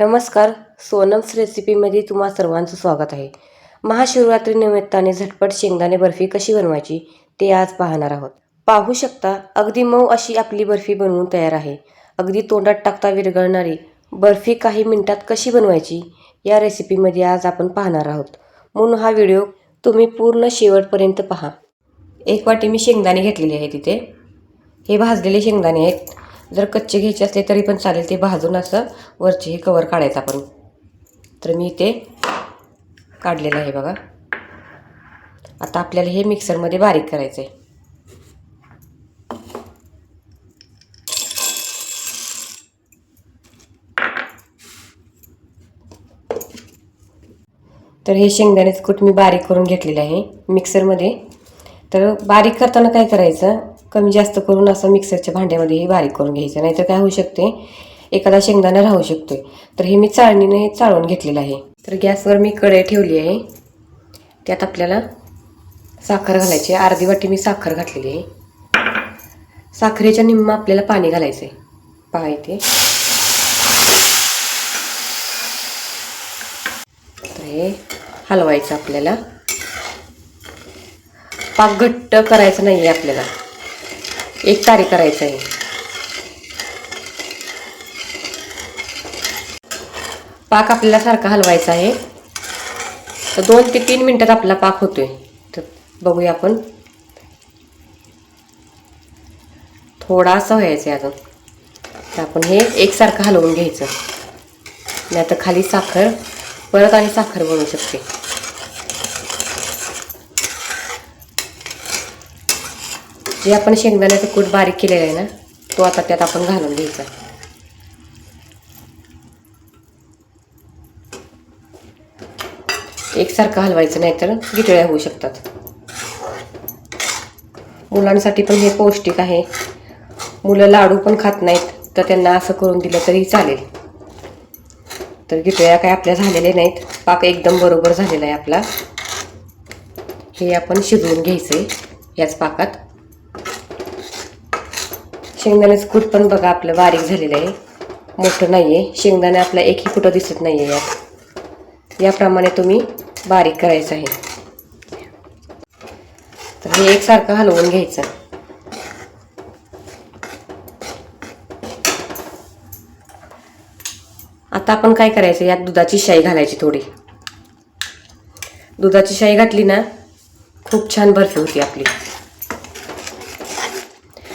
नमस्कार सोनम्स रेसिपीमध्ये तुम्हा सर्वांचं स्वागत आहे. महाशिवरात्री निमित्ताने झटपट शेंगदाणे बर्फी कशी बनवायची ते आज पाहणार आहोत. पाहू शकता अगदी मऊ अशी आपली बर्फी बनवून तयार आहे. अगदी तोंडात टाकता विरघळणारी बर्फी काही मिनिटात कशी बनवायची या रेसिपीमध्ये आज आपण पाहणार आहोत. म्हणून हा व्हिडिओ तुम्ही पूर्ण शेवटपर्यंत पहा. एक वाटी मी शेंगदाणे घेतलेले आहे तिथे हे भाजलेले शेंगदाणे आहेत. जर कच्चे घ्यायचे असले तरी पण चालेल ते भाजून असं वरचे हे कवर काढायचं आपण. तर मी ते काढलेलं आहे बघा. आता आपल्याला हे मिक्सरमध्ये बारीक करायचं आहे तर हे शेंगदाण्याचं कूट मी बारीक करून घेतलेलं आहे मिक्सरमध्ये. तर बारीक करताना काय करायचं? कमी जास्त करून असं मिक्सरच्या भांड्यामध्ये हे बारीक करून घ्यायचं नाहीतर काय होऊ शकते? एखादा शेंगदाणा राहू शकतो तर हे मी चाळणीने हे चाळून घेतलेलं आहे. तर गॅसवर मी कढई ठेवली आहे. त्यात आपल्याला साखर घालायची आहे. अर्धी वाटी मी साखर घातलेली आहे. साखरेच्या निम्म आपल्याला पाणी घालायचं आहे पहा इथे. तर हे हलवायचं आपल्याला. पाक घट्ट करायचं नाही आहे आपल्याला. एक तारी करायचं आहे. पाक आपल्याला सारखा हलवायचा आहे. तर दोन ते तीन मिनटात आपला पाक होतोय. तर बघूया आपण. थोडासा व्हायचं आहे अजून. तर आपण हे एकसारखं हलवून घ्यायचं. नाही तर खाली साखर परत आणि साखर बनवू शकते. जे आपण शेंगदाण्याचं कूट बारीक केलेलं आहे ना तो आता त्यात आपण घालून घ्यायचा. एकसारखं हलवायचं नाही तर गिटळ्या होऊ शकतात. मुलांसाठी पण हे पौष्टिक आहे. मुलं लाडू पण खात नाहीत तर त्यांना असं करून दिलं तरी चालेल. तर गिटळ्या काय आपल्या झालेल्या नाहीत पाक एकदम बरोबर झालेला आहे आपला. हे आपण शिजवून घ्यायचं आहे याच पाकात. शेंगदाण्याचं कूट पण बघा आपलं बारीक झालेलं आहे. मोठं नाही आहे शेंगदाणे आपला एकही कुठं दिसत नाही आहे यात. याप्रमाणे तुम्ही बारीक करायचं आहे. तर हे एकसारखं हलवून घ्यायचं. आता आपण काय करायचं? यात दुधाची शाई घालायची थोडी. दुधाची शाई घातली ना खूप छान बर्फी होती आपली.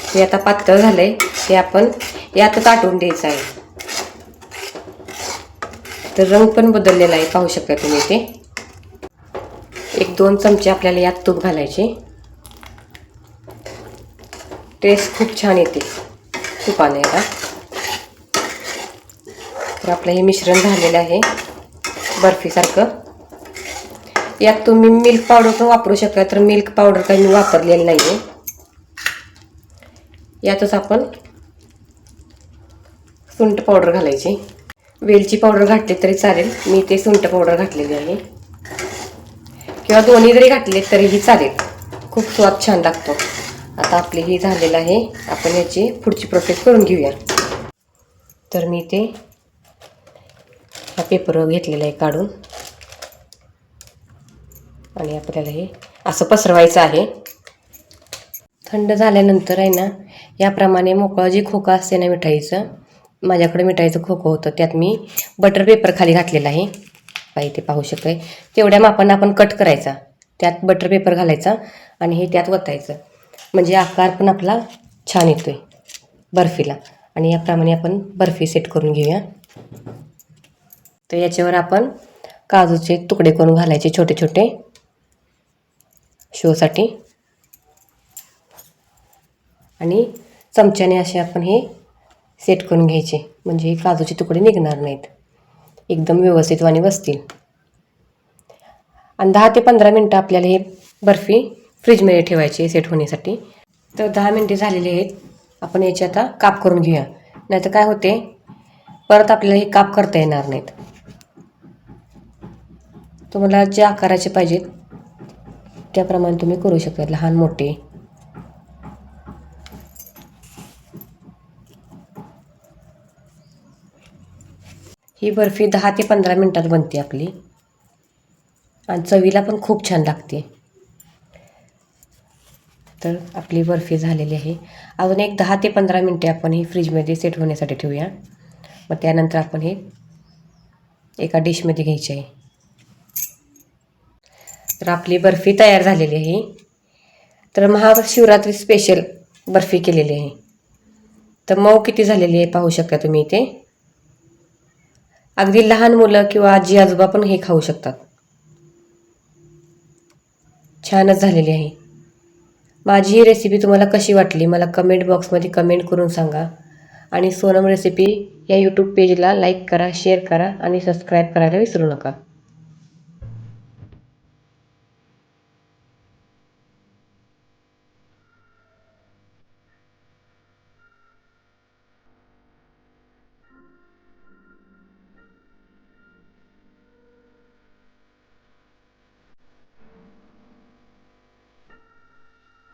हे आता पातळ झालं आहे ते आपण यातच आटवून द्यायचं आहे. तर रंग पण बदललेला आहे पाहू शकता तुम्ही ते एक दोन चमचे आपल्याला यात तूप घालायचे. टेस्ट खूप छान येते तुपाने आता. तर आपलं हे मिश्रण झालेलं आहे बर्फीसारखं. यात तुम्ही मिल्क पावडर पण वापरू शकता तर मिल्क पावडर काही मी वापरलेलं नाही आहे यातच आपण सुंठ पावडर घालायची. वेलची पावडर घातली तरी चालेल. मी ते सुंठ पावडर घातलेली आहे. किंवा दोन्ही जरी घातले तरीही चालेल. खूप स्वाद छान लागतो. आता आपले ही झालेलं आहे. आपण याची पुढची प्रोसेस करून घेऊया. तर मी ते हा पेपर घेतलेला आहे काढून. आणि आपल्याला हे असं पसरवायचं आहे. थंड झाल्यानंतर आहे ना याप्रमाणे मोकळा जे खोकं असते ना मिठाईचं माझ्याकडे मिठाईचं खोकं होतं त्यात मी बटर पेपर खाली घातलेला आहे. पाहिजे ते पाहू शकताय. तेवढ्या मापानं आपण कट करायचा. त्यात बटर पेपर घालायचा आणि हे त्यात वतायचं. म्हणजे आकार पण आपला छान येतो आहे बर्फीला. आणि याप्रमाणे आपण बर्फी सेट करून घेऊया. तर याच्यावर आपण काजूचे तुकडे करून घालायचे छोटे छोटे शोसाठी. आणि चमच्याने असे आपण हे सेट करून घ्यायचे. म्हणजे हे काजूचे तुकडे निघणार नाहीत. एकदम व्यवस्थितवाने बसतील. आणि दहा ते पंधरा मिनटं आपल्याला हे बर्फी फ्रीजमध्ये ठेवायची सेट होण्यासाठी. तर दहा मिनटे झालेले आहेत. आपण याची आता काप करून घेऊया. नाहीतर काय होते? परत आपल्याला हे काप करता येणार नाहीत. तुम्हाला जे आकाराचे पाहिजेत त्याप्रमाणे तुम्ही करू शकता. लहान मोठे. ही बर्फी दहा ते पंधरा मिनटात बनते आपली. आणि चवीला पण खूप छान लागते. तर आपली बर्फी झालेली आहे. अजून एक दहा ते पंधरा मिनटे आपण ही फ्रीजमध्ये सेट होण्यासाठी ठेवूया. मग त्यानंतर आपण हे एका डिशमध्ये घ्यायची आहे. तर आपली बर्फी तयार झालेली आहे. तर महाशिवरात्री स्पेशल बर्फी केलेली आहे. तर मऊ किती झालेली आहे पाहू शकता तुम्ही इथे. अगदी लहान मुलं किंवा आजी आजोबा पण हे खाऊ शकतात. छानच झालेली आहे. माझी ही रेसिपी तुम्हाला कशी वाटली? मला कमेंट बॉक्समध्ये कमेंट करून सांगा. आणि सोनम रेसिपी या यूट्यूब पेजला लाईक करा शेअर करा आणि सबस्क्राईब करायला विसरू नका.